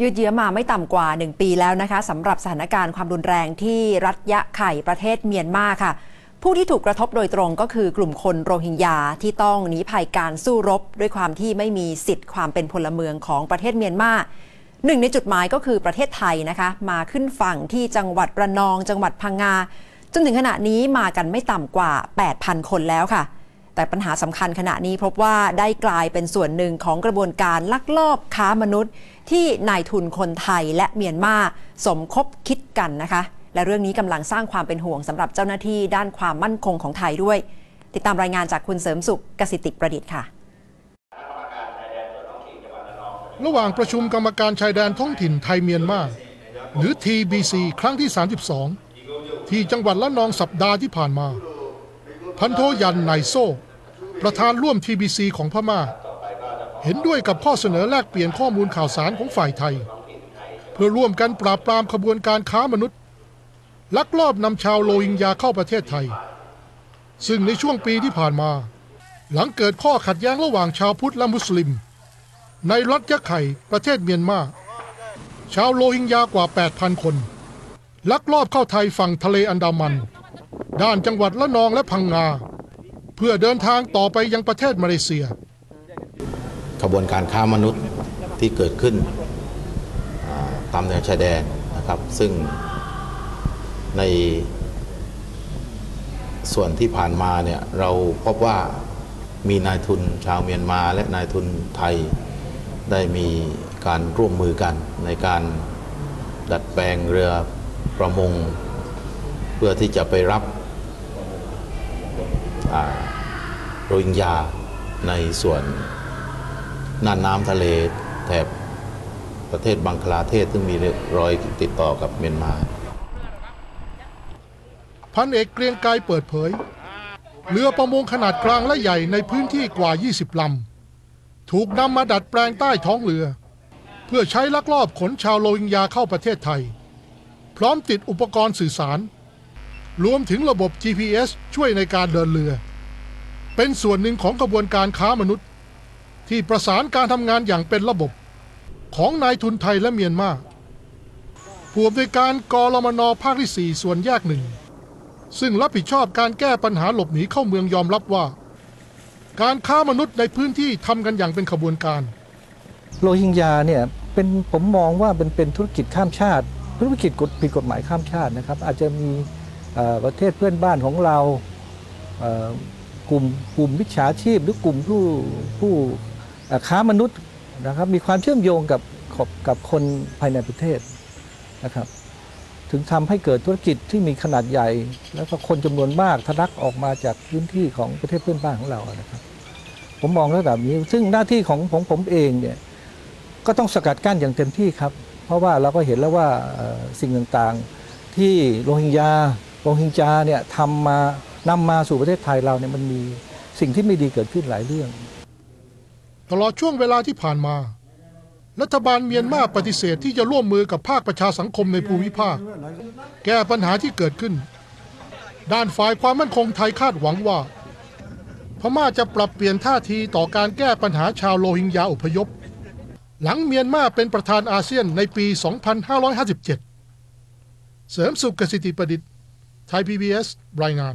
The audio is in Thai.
ยืดเยื้อมาไม่ต่ำกว่า 1 ปีแล้วนะคะสำหรับสถานการณ์ความรุนแรงที่รัฐยะไข่ประเทศเมียนมาค่ะ ผู้ที่ถูกกระทบโดยตรงก็คือกลุ่มคนโรฮิงญาที่ต้องหนีภัยการสู้รบ ด้วยความที่ไม่มีสิทธิ์ความเป็นพลเมืองของประเทศเมียนมาหนึ่งในจุดหมายก็คือประเทศไทยนะคะ มาขึ้นฝั่งที่จังหวัดระนอง จังหวัดพังงาจนถึงขณะนี้มากันไม่ต่ำกว่า 8,000 คนแล้วค่ะ แต่ปัญหาสำคัญขณะนี้พบว่าได้กลายเป็นส่วนหนึ่งของกระบวนการลักลอบค้ามนุษย์ ที่นายทุนคนไทยและเมียนมาสมคบคิดกันนะคะ และเรื่องนี้กำลังสร้างความเป็นห่วงสำหรับเจ้าหน้าที่ด้านความมั่นคงของไทยด้วย ติดตามรายงานจากคุณเสริมสุขกสิติประดิษฐ์ค่ะระหว่างประชุมกรรมการชายแดนท้องถิ่นไทยเมียนมาหรือ TBC ครั้งที่ 32 ที่จังหวัดละนองสัปดาห์ที่ผ่านมา พันโทยันไนโซประธานร่วม TBC ของพม่า เห็นด้วยกับข้อเสนอแลกเปลี่ยนข้อมูลข่าวสารของฝ่ายไทย เพื่อร่วมกันปราบปรามขบวนการค้ามนุษย์ ลักลอบนำชาวโรฮิงญาเข้าประเทศไทย ซึ่งในช่วงปีที่ผ่านมา หลังเกิดข้อขัดแย้งระหว่างชาวพุทธและมุสลิม ในรัฐยะไข่ประเทศเมียนมา ชาวโรฮิงญากว่า 8,000 คน ลักลอบเข้าไทยฝั่งทะเลอันดามัน ด้านจังหวัดละนองและพังงา เพื่อเดินทางต่อไปยังประเทศมาเลเซีย ขบวนการค้ามนุษย์ที่เกิดขึ้นตามแนวชายแดนนะครับ ซึ่งในส่วนที่ผ่านมาเนี่ยเราพบว่ามีนายทุนชาวเมียนมาและนายทุนไทยได้มีการร่วมมือกันในการดัดแปลงเรือประมง เพื่อที่จะไปรับ โรฮิงญาในส่วนน่านน้ำทะเลแถบประเทศบังคลาเทศซึ่งมีรอยติดต่อกับเมียนมา พันเอกเกรียงไกรเปิดเผย เรือประมงขนาดกลางและใหญ่ในพื้นที่กว่า 20 ลำ ถูกนำมาดัดแปลงใต้ท้องเรือ เพื่อใช้ลักลอบขนชาวโรฮิงญาเข้าประเทศไทย พร้อมติดอุปกรณ์สื่อสาร รวมถึงระบบ GPS ช่วยในการเดินเรือ เป็นส่วนหนึ่งของกระบวนการค้ามนุษย์ ที่ประสานการทำงานอย่างเป็นระบบของนายทุนไทยและเมียนมาผู้อำนวยการกรมนภาคที่ 4 ส่วนแยกหนึ่ง ซึ่งรับผิดชอบการแก้ปัญหาหลบหนีเข้าเมืองยอมรับว่า การค้ามนุษย์ในพื้นที่ทำกันอย่างเป็นขบวนการ โรฮิงญาเนี่ยเป็นผมมองว่าเป็นเป็นธุรกิจข้ามชาติ ธุรกิจกฎผิดกฎหมายข้ามชาตินะครับ อาจจะมี ประเทศเพื่อนบ้านของเรากลุ่มกลุ่มวิชาชีพหรือกลุ่มผู้ผู้ค้ามนุษย์นะครับมีความเชื่อมโยงกับกับคนภายในประเทศนะครับถึงทำให้เกิดธุรกิจที่มีขนาดใหญ่ แล้วก็คนจำนวนมากทะลักออกมาจากพื้นที่ของประเทศเพื่อนบ้านของเรานะครับ ผมมองระดับนี้ ซึ่งหน้าที่ของของผมเองเนี่ยก็ต้องสกัดกั้นอย่างเต็มที่ครับ เพราะว่าเราก็เห็นแล้วว่าเอ่อสิ่งต่างๆที่โรฮิงญา โรฮิงญาเนี่ยทำมานำมาสู่ประเทศไทยเราเนี่ยมันมีสิ่งที่ไม่ดีเกิดขึ้นหลายเรื่อง ตลอดช่วงเวลาที่ผ่านมา รัฐบาลเมียนมาปฏิเสธที่จะร่วมมือกับภาคประชาสังคมในภูมิภาค แก้ปัญหาที่เกิดขึ้น ด้านฝ่ายความมั่นคงไทยคาดหวังว่า พม่าจะปรับเปลี่ยนท่าทีต่อการแก้ปัญหาชาวโรฮิงญาอพยพ หลังเมียนมาเป็นประธานอาเซียนในปี 2557 เสริมสุขกสิติประดิษฐ์ ไทย PBS รายงาน